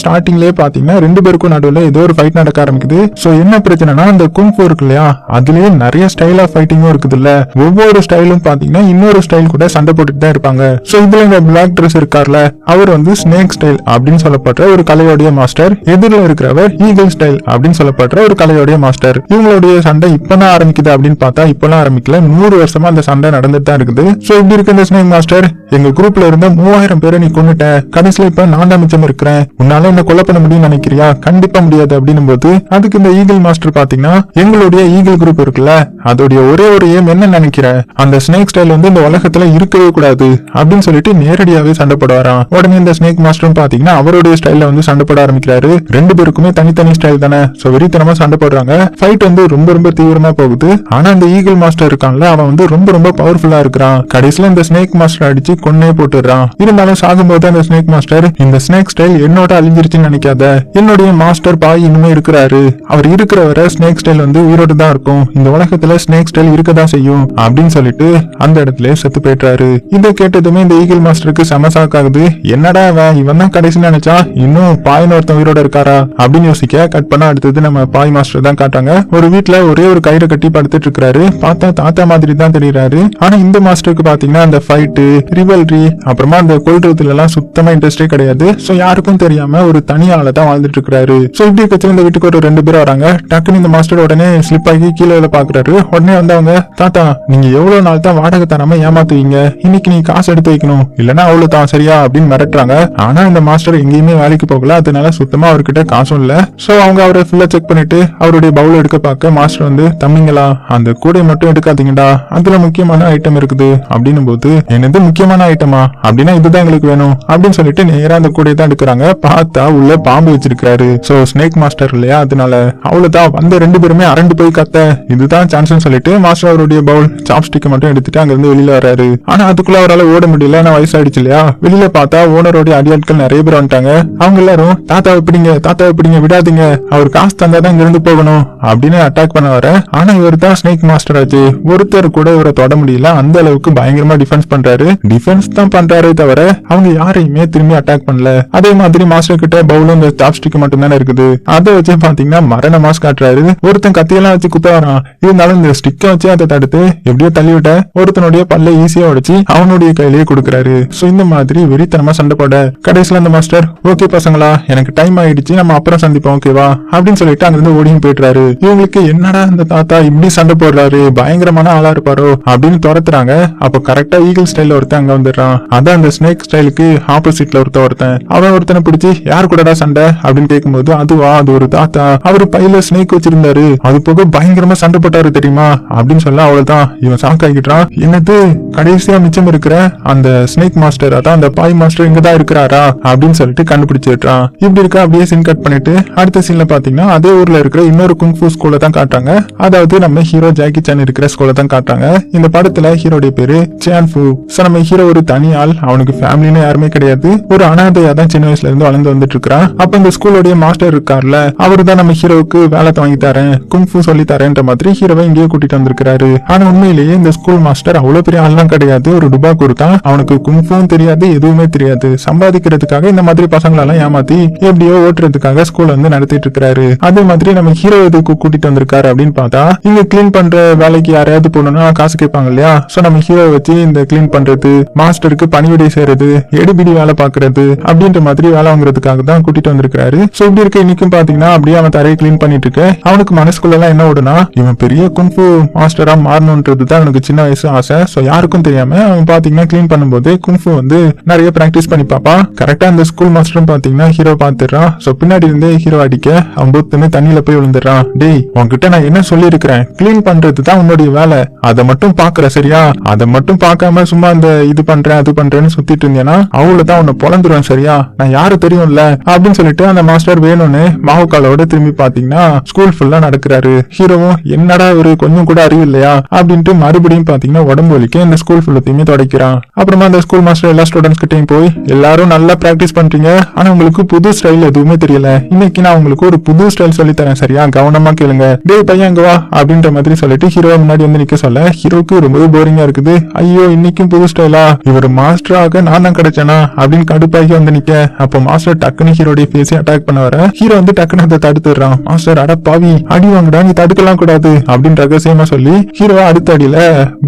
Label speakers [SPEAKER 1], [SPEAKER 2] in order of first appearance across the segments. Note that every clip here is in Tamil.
[SPEAKER 1] ஸ்டார்டிங்லேயே பார்த்தீங்கன்னா ரெண்டு பேருக்கும் நடுவில் ஏதோ ஒரு ஃபைட் நடக்க ஆரம்பிக்குது. ஸோ என்ன பிரச்சனைனா அந்த குங்ஃபு இருக்கு இல்லையா அதுலேயே நிறைய ஸ்டைல் ஆஃப் ஃபைட்டிங்கும் இருக்குது இல்ல ஒவ்வொரு ஸ்டைலும் பார்த்தீங்கன்னா இன்னொரு ஸ்டைல் கூட சண்டை போட்டுட்டு தான் இருப்பாங்க. ஸோ இதுல இந்த பிளாக் ட்ரெஸ் இருக்கார்ல அவர் வந்து ஸ்னேக் ஸ்டைல் அப்படின்னு சொல்லப்படுற ஒரு கலையோடைய மாஸ்டர் எதிரில் இருக்கிறவர் ஈகிள் ஸ்டைல் அப்படின்னு சொல்லப்படுற ஒரு கலையோடைய மாஸ்டர் இவங்களுடைய சண்டை இப்பதான் ஆரம்பிக்குது அப்படின்னு பார்த்தா இப்பெல்லாம் ஆரம்பிக்கல. நூறு வருஷமா அந்த சண்டை நடந்துட்டு தான் இருக்குது. ஸோ இப்படி இருக்க இந்த ஸ்னேக் மாஸ்டர் எங்க குரூப்ல இருந்த மூவாயிரம் பேரை நீ கொண்டுட்ட கடைசியில இப்ப நான் தான் மிச்சம் இருக்கிறேன். உன்னால என்ன கொலை பண்ண முடியும்னு நினைக்கிறியா? கண்டிப்பா முடியாது அப்படின்னும் போது அதுக்கு இந்த ஈகிள் மாஸ்டர் பாத்தீங்கன்னா எங்களுடைய ஈகிள் குரூப் இருக்குல்ல அதோடைய ஒரே ஒரு ஏம் என்ன நினைக்கிற? அந்த ஸ்னேக் ஸ்டைல் வந்து இந்த உலகத்துல இருக்கவே கூடாது அப்படின்னு சொல்லிட்டு நேரடியாவே சண்டை போட வரான். உடனே இந்த ஸ்னேக் மாஸ்டரும் பாத்தீங்கன்னா அவருடைய ஸ்டைல்ல வந்து சண்டை போட ஆரம்பிக்கிறாரு. ரெண்டு பேருக்குமே தனித்தனி ஸ்டைல் தானே. சோ வெறித்தனமா சண்டை போடுறாங்க. ஃபைட் வந்து ரொம்ப ரொம்ப தீவிரமா போகுது. ஆனா அந்த ஈகிள் மாஸ்டர் இருக்கான்ல அவன் வந்து ரொம்ப ரொம்ப பவர்ஃபுல்லா இருக்கிறான். கடைசியில இந்த ஸ்னேக் மாஸ்டர் அடிச்சு கொன்னே போட்டுடுறான். இருந்தாலும் சாகும்போது அந்த ஸ்னேக் மாஸ்டர் இந்த ஸ்னேக் ஸ்டைல் என்னோட அழிஞ்சிருச்சுன்னு நினைக்காத. என்னுடைய மாஸ்டர் பாய் இன்னுமே இருக்கிறாரு. அவர் இருக்கிற வரை ஸ்னேக் ஸ்டைல் வந்து உயிரோடு தான் இருக்கும். இந்த உலகத்துல ஸ்னேக் ஸ்டைல் இருக்கதான் செய்யும் அப்படின்னு சொல்லிட்டு அந்த இடத்துல செத்து போயிட்டாரு இதை கேட்டதுமே இந்த ஈகிள் மாஸ்டருக்கு செம ஆகுது. என்னடா அவன் இவன் தான் கடைசி நினைச்சா இன்னும் பாயின் ஒருத்தன் உயிரோட இருக்காரா? அப்படின்னு யோசிக்க கட் பண்ணா அடுத்தது நம்ம பாய் மாஸ்டர் தான் காட்டாங்க ஒரு வீட்ல ஒரே ஒரு கயிறு கட்டி படுத்துட்டு இருக்காரு பார்த்தா தாத்தா மாதிரி தான் தெரியறாரு. ஆனா இந்த மாஸ்டருக்கு பாத்தீங்கன்னா அந்த ஃபைட்டு ரிவல்ரி அப்புறமா அந்த கொள்றதுல எல்லாம் சுத்தமா இன்ட்ரெஸ்டே கிடையாது. சோ யாருக்கும் தெரியாம ஒரு தனியால ஆள தான் வாழ்ந்துட்டு இருக்காரு சோ இப்படி இருக்கச்சு இந்த வீட்டுக்கு ஒரு ரெண்டு பேரும் வராங்க. டக்குன்னு இந்த மாஸ்டர் உடனே ஸ்லிப் ஆகி கீழே பாக்குறாரு உடனே வந்தவங்க தாத்தா நீங்க எவ்வளவு நாள் தான் வாடகை தராம ஏமாத்துவீங்க இன்னைக்கு நீ காசு எடுத்து வைக்கணும். இல்லைன்னா அவ்வளவு தான் சரியா? அப்படின்னு மிரட்டுறாங்க. ஆனா இந்த மாஸ்டர் எங்கேயுமே வேலைக்கு போகல. அதனால சுத்தமா அவர்கிட்ட காசும் இல்ல. சோ அவங்க அவரை ஃபுல்லா செக் பண்ணிட்டு அவருடைய பவுல் எடுக்க பார்க்க மாஸ்டர் வந்து தம்பிங்களா அந்த கூடை மட்டும் எடுக்காதீங்கடா. அதுல முக்கியமான ஐட்டம் இருக்குது. அப்படின்னும் போது என்னது முக்கியமான ஐட்டமா அப்படின்னா இதுதான் எங்களுக்கு வேணும். அப்படின்னு சொல்லிட்டு நேரா அந்த கூடையை தான் எடுக்கிறாங்க. பார்த்தா உள்ள பாம்பு வச்சிருக்காரு. சோ ஸ்னேக் மாஸ்டர் இல்லையா? அதனால அவ்வளவுதான். வந்த ரெண்டு பேருமே அரண்டு போய் கத்த. இதுதான் சான்ஸ்னு சொல்லிட்டு மாஸ்டர் அவருடைய பவுல் சாப்ஸ்டிக் மட்டும் எடுத்துட்டு அங்க இருந்து வெளியில வராரு ஆனா அதுக்குள்ள அவரால் ஓட முடியல. ஏன்னா வயசாயிடுச்சு இல்லையா? வெளியில பார்த்தா ஓனருடைய அடியாட்கள் நிறைய பேர் வந்துட்டாங்க. அவங்க எல்லாரும் தாத்தா எப்படிங்க தாத்தா எப்படிங்க விடாதீங்க. அவர் காசு தந்தாதான் இங்க இருந்து போகணும். அப்படின்னு அட்டாக் பண்ண வர. ஆனா இவர் தான் ஸ்னேக் மாஸ்டர் ஆச்சு. ஒருத்தர் கூட இவரை தொட முடியல. அந்த அளவுக்கு பயங்கரமா டிஃபென்ஸ் பண்றாரு. டிஃபென்ஸ் தான் பண்றாரே தவிர அவங்க யாரையுமே திரும்பி அட்டாக் பண்ணல. அதே மாதிரி மாஸ்டர் கிட்ட பவுலும் இந்த சாப்ஸ்டிக் மட்டும் தானே இருக்குது? அதை வச்சு பாத்தீங்கன்னா மரண மாஸ் காட்டுறாரு. ஒருத்தன் கத்தியெல்லாம் வச்சு குத்த வரான் இருந்தாலும் இந்த ஸ்டிக்கை வச்சு அதை தடுத்து எப்படியோ தள்ளி விட்ட ஒருத்தனுடைய பல்ல ஈஸியா உடைச்சு அவனுடைய கையிலேயே கொடுக்குறாரு. சோ இந்த மாதிரி வெறித்தனமா சண்டை போட கடைசியில அந்த மாஸ்டர் ஓகே பசங்களா எனக்கு டைம் ஆயிடுச்சு நம்ம அப்புறம் சந்திப்போம் ஓகேவா அப்படின்னு சொல்லிட்டு அங்கிருந்து ஓடியும் போயிட்டுறாரு. இவங்களுக்கு என்னடா இந்த தாத்தா இப்படி சண்டை போடுறாரு? பயங்கரமான ஆளா இருப்பாரோ? அப்படின்னு துரத்துறாங்க. அப்ப கரெக்டா ஈகிள் ஸ்டைல ஒருத்தன் அங்க வந்துடுறான். அதான் அந்த ஸ்னேக் ஸ்டைலுக்கு ஆப்போசிட்ல ஒருத்த ஒருத்தன். அவன் ஒருத்தனை பிடிச்சி யார் கூடடா சண்டை? அப்படின்னு கேட்கும்போது அதுவா அது ஒரு தாத்தா. அவரு பையில ஸ்னேக் வச்சிருந்தாரு. அது போக பயங்கரமா சண்டை போட்டாரு தெரியுமா? அப்படின்னு சொல்ல அவ்வளவுதான் இவன் ஷாக் ஆகிட்டான் என்னது கடைசியா மிச்சம் இருக்கிற அந்த ஸ்னேக் மாஸ்டர் அதான் அந்த பாய் மாஸ்டர் இங்கதான் இருக்கிறாரா? அப்படின்னு சொல்லிட்டு கண்டுபிடிச்சிடுறான் இப்படி இருக்க அப்படியே சீன் கட் பண்ணிட்டு அடுத்த சீன்ல பாத்தீங்கன்னா அதே ஊர்ல இருக்கிற இன்னொரு குங்ஃபு ஸ்கூல்ல தான் காட்டுறாங்க. அதாவது நம்ம ஹீரோ ஜாக்கி சான் இருக்கிற ஸ்கூல்ல தான் காட்டுறாங்க. இந்த படத்துல ஹீரோடைய பேரு சேன் ஃபு நம்ம ஹீரோ ஒரு தனி ஆள். அவனுக்கு ஃபேமிலின்னு யாருமே கிடையாது. ஒரு அனாதையா தான் சின்ன வயசுல இருந்து வளர்ந்து வந்துட்டு இருக்கிறா அப்ப இந்த ஸ்கூலோடைய மாஸ்டர் இருக்கார்ல அவர் தான் நம்ம ஹீரோவுக்கு வேலை வாங்கி தரேன் குங்ஃபு சொல்லி தரேன்ற மாதிரி ஹீரோவை இங்கேயே கூட்டிட்டு வந்திருக்காரு ஆனா உண்மையிலேயே இந்த ஸ்கூல் மாஸ்டர் அவ்வளவு பெரிய ஆள்லாம் கிடையாது. ஒரு டுபா கொடுத்தான் அவனுக்கு குங்ஃபும் தெரியாது எதுவுமே தெரியாது. சம்பாதிக்கிறதுக்காக இந்த மாதிரி பசங்களெல்லாம் ஏமாத்தி எப்படியோ ஓட்டுறதுக்காக ஸ்கூல் வந்து நடத்திட்டு இருக்காரு அதே மாதிரி நம்ம ஹீரோ எதுக்கு கூட்டிட்டு வந்திருக்காரு அப்படின்னு பார்த்தா இங்க கிளீன் பண்ற வேலைக்கு யாரையாவது போனோம்னா காசு கேட்பாங்க இல்லையா? சோ நம்ம ஹீரோ வச்சு இந்த கிளீன் பண்றது மாஸ்டருக்கு பணிவிடை செய்யறது எடுபிடி வேலை பாக்குறது அப்படின்ற மாதிரி வேலை வாங்குறது பண்றதுக்காக தான் கூட்டிட்டு வந்திருக்காரு சோ இப்படி இருக்க இன்னைக்கும் பாத்தீங்கன்னா அப்படியே அவன் தரையை கிளீன் பண்ணிட்டு இருக்க. அவனுக்கு மனசுக்குள்ள எல்லாம் என்ன ஓடுனா இவன் பெரிய குங்ஃபு மாஸ்டரா மாறணும்ன்றது தான் அவனுக்கு சின்ன வயசு ஆசை. சோ யாருக்கும் தெரியாம அவன் பாத்தீங்கன்னா கிளீன் பண்ணும்போது குங்ஃபு வந்து நிறைய பிராக்டிஸ் பண்ணி பாப்பா கரெக்டா அந்த ஸ்கூல் மாஸ்டரும் பாத்தீங்கன்னா ஹீரோ பாத்துறான் சோ பின்னாடி இருந்தே ஹீரோ அடிக்க அவன் புத்துன்னு தண்ணியில போய் விழுந்துடுறான். டேய் உன்கிட்ட நான் என்ன சொல்லியிருக்கிறேன்? கிளீன் பண்றது தான் உன்னுடைய வேலை. அதை மட்டும் பாக்குற சரியா? அதை மட்டும் பார்க்காம சும்மா அந்த இது பண்றேன் அது பண்றேன்னு சுத்திட்டு இருந்தேன்னா அவ்வளவுதான் உன்னை பொழந்துருவேன் சரியா? நான் யாரு தெரியும்ல அப்படின்னு சொல்லிட்டு அந்த மாஸ்டர் வேணும்னு மாவுக்காலோட திரும்பி பாத்தீங்கன்னா ஸ்கூல் ஃபுல்லா நடக்கிறாரு. ஹீரோவும் என்னடா இவரு? கொஞ்சம் கூட அறிவு இல்லையா? அப்படின்ட்டு மறுபடியும் பாத்தீங்கன்னா உடம்பு வலிக்க இந்த ஸ்கூல் ஃபுல்லத்தையுமே தொடக்கிறான். அப்புறமா அந்த ஸ்கூல் மாஸ்டர் எல்லா ஸ்டூடெண்ட்ஸ் கிட்டையும் போய் எல்லாரும் நல்லா பிராக்டிஸ் பண்றீங்க. ஆனா உங்களுக்கு புது ஸ்டைல் எதுவுமே தெரியல. இன்னைக்கு நான் உங்களுக்கு ஒரு புது ஸ்டைல் சொல்லி தரேன். சரியா? கவனமா கேளுங்க. டே பையன் இங்க வா. அப்படின்ற மாதிரி சொல்லிட்டு ஹீரோ முன்னாடி வந்து நிக்க சொல்ல ஹீரோக்கு ரொம்ப போரிங்கா இருக்குது. ஐயோ இன்னைக்கும் புது ஸ்டைலா இவர் மாஸ்டராக நான் தான் கிடைச்சேனா? அப்படின்னு கடுப்பாகி வந்து நிக்க. அப்போ மாஸ்டர் மாஸ்டர் டக்குனு ஹீரோடைய பேசி அட்டாக் பண்ண வர. ஹீரோ வந்து டக்குனு அதை தடுத்துடுறான். மாஸ்டர் அட பாவி அடி வாங்குடா நீ தடுக்கலாம் கூடாது அப்படின்னு ரகசியமா சொல்லி ஹீரோ அடுத்த அடியில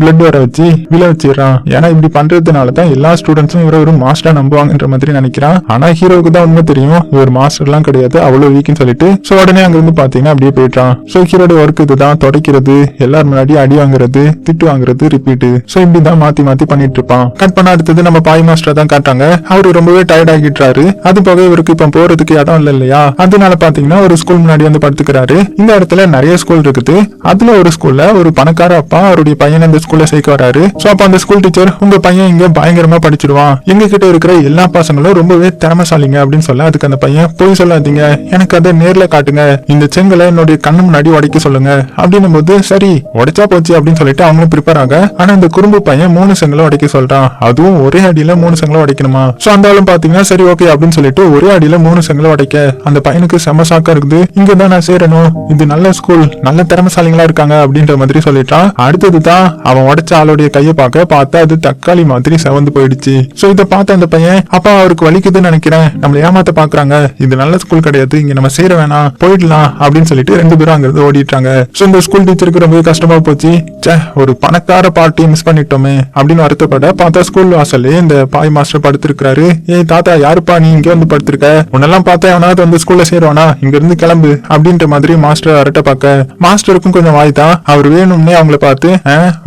[SPEAKER 1] பிளட் வர வச்சு விழ வச்சிடறான். ஏன்னா இப்படி பண்றதுனால தான் எல்லா ஸ்டூடெண்ட்ஸும் இவரை ஒரு மாஸ்டரா நம்புவாங்கன்ற மாதிரி நினைக்கிறான். ஆனா ஹீரோவுக்கு தான் உண்மை தெரியும். இவர் மாஸ்டர் எல்லாம் கிடையாது அவ்வளவு வீக்னு சொல்லிட்டு. சோ உடனே அங்க இருந்து பாத்தீங்கன்னா அப்படியே போயிட்டான் சோ ஹீரோட ஒர்க் இதுதான். தொடக்கிறது எல்லாரும் முன்னாடி அடி வாங்குறது திட்டு வாங்குறது ரிப்பீட்டு சோ இப்படிதான் மாத்தி மாத்தி பண்ணிட்டு இருப்பான். கட் பண்ண அடுத்தது நம்ம பாய் மாஸ்டர் தான் காட்டாங்க அவரு ரொம்பவே டயர்ட் ஆகிட்டாரு அது போக இவருக்கு இப்ப போறதுக்கு இடம் இல்ல இல்லையா? அதனால பாத்தீங்கன்னா ஒரு ஸ்கூல் முன்னாடி வந்து படுத்துக்கிறாரு. இந்த இடத்துல நிறைய ஸ்கூல் இருக்குது. அதுல ஒரு ஸ்கூல்ல ஒரு பணக்கார அப்பா அவருடைய பையனை இந்த ஸ்கூல்ல சேர்க்க வராரு. சோ அப்ப அந்த ஸ்கூல் டீச்சர் உங்க பையன் இங்க பயங்கரமா படிச்சிருவான். எங்க கிட்ட இருக்கிற எல்லா பசங்களும் ரொம்பவே திறமைசாலிங்க அப்படின்னு சொல்ல அதுக்கு அந்த பையன் போய் சொல்லாதீங்க. எனக்கு அதை நேர்ல காட்டுங்க. இந்த செங்கலை என்னுடைய கண்ணு முன்னாடி உடைக்க சொல்லுங்க. அப்படின்னும் போது சரி உடைச்சா போச்சு அப்படின்னு சொல்லிட்டு அவங்களும் ப்ரிப்பேர் ஆக ஆனா இந்த குறும்பு பையன் மூணு செங்கலை உடைக்க சொல்றான். அதுவும் ஒரே அடியில மூணு செங்கலை உடைக்கணுமா? சோ அந்த ஆளும் பாத்தீங்கன்னா சரி ஓகே அப்படின்னு சொல்லிட்டு ஒரே அடியில மூணு செங்கலை உடைக்க. அந்த பையனுக்கு செம சாக்கா இருக்குது. இங்க தான் நான் சேரணும். இது நல்ல ஸ்கூல் நல்ல திறமைசாலிங்களா இருக்காங்க அப்படின்ற மாதிரி சொல்லிட்டான். அடுத்தது தான் அவன் உடைச்ச ஆளுடைய கையை பார்க்க பார்த்தா அது தக்காளி மாதிரி செவந்து போயிடுச்சு. சோ இதை பார்த்த அந்த பையன் அப்பா அவருக்கு வலிக்குதுன்னு நினைக்கிறேன். நம்மள ஏமாத்த பாக்குறாங்க இது நல்ல ஸ்கூல் கிடையாது. இங்க நம்ம சேர வேணாம். போயிடலாம். அப்படின்னு சொல்லிட்டு ரெண்டு பேரும் அங்கிருந்து ஓடிட்டாங்க சோ இந்த ஸ்கூல் டீச்சருக்கு ரொம்ப கஷ்டமா போச்சு. ச்சே ஒரு பணக்கார பார்ட்டி மிஸ் பண்ணிட்டோமே. அப்படின்னு வருத்தப்பட பார்த்தா ஸ்கூல் வாசல்லே இந்த பாய் மாஸ்டர் படுத்திருக்காரு ஏய் தாத்தா யாருப்பா நீ இங்க வந்து படுத்திருக்க உன்னெல்லாம் பார்த்தா எவனாவது வந்து ஸ்கூல்ல சேருவானா? இங்க இருந்து கிளம்பு அப்படின்ற மாதிரி மாஸ்டர் அரட்ட பார்க்க. மாஸ்டருக்கும் கொஞ்சம் வாய் தான் அவர் வேணும்னே அவங்கள பார்த்து